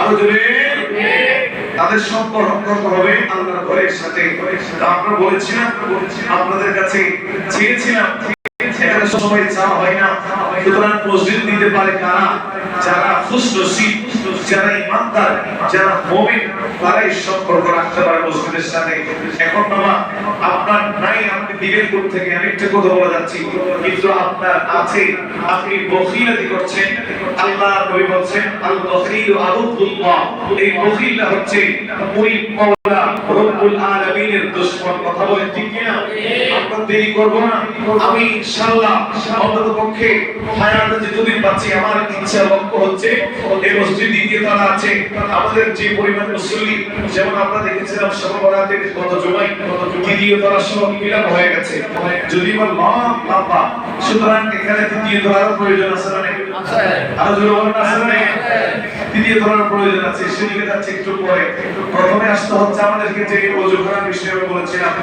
আরও জোরে? তাদের সম্পর্ক হবে আল্লাহর ঘরের সাথে। আপনারা বলেছিলাম আপনাদের কাছে চেয়েছিলাম এখানে সময় চাওয়া হয় না। সুতরাং মসজিদ দিতে পারে কারা? যারা খুশনসিব যারা ইমানদার যারা মুমিন তারাই সম্পর্ক রাখতে পারে মসজিদের সাথে। এখন বাবা আপনার নাই আপনি দিবেন কোথা থেকে আমি একটা কথা বলে যাচ্ছি। কিন্তু আপনার আছে আপনি বখিলাতি করছেন। আল্লাহ নবী বলছেন আল বখিল আদুল্লাহ এই বখিলটা হচ্ছে ওই মাওলা রব্বুল আলামিনের দুশমন। কথা বলেন ঠিক কি না আমরা দেরি করব না। আমি ইনশাআল্লাহ অন্তত পক্ষে হায়াতে যতদিন পাচ্ছি, আমার ইচ্ছা লক্ষ্য হচ্ছে এই মসজিদ দ্বিতীয় তালা আছে। আমাদের যে পরিমাণ মুসল্লি, যেমন আমরা দেখেছিলাম সর্বরাতের গত দ্বিতীয় ধরার সময় মিলাপ হয়ে গেছে। যদি বল, মা, বাবা, সুতরাং এখানে দ্বিতীয় ধরার প্রয়োজন আছে মানে আরও জোরে বলেন, আছে মানে দ্বিতীয় ধরার প্রয়োজন আছে সেদিকে যাচ্ছে একটু পরে। প্রথমে আসতে হচ্ছে আমাদেরকে যে অজু করার বিষয়ে বলেছিলাম।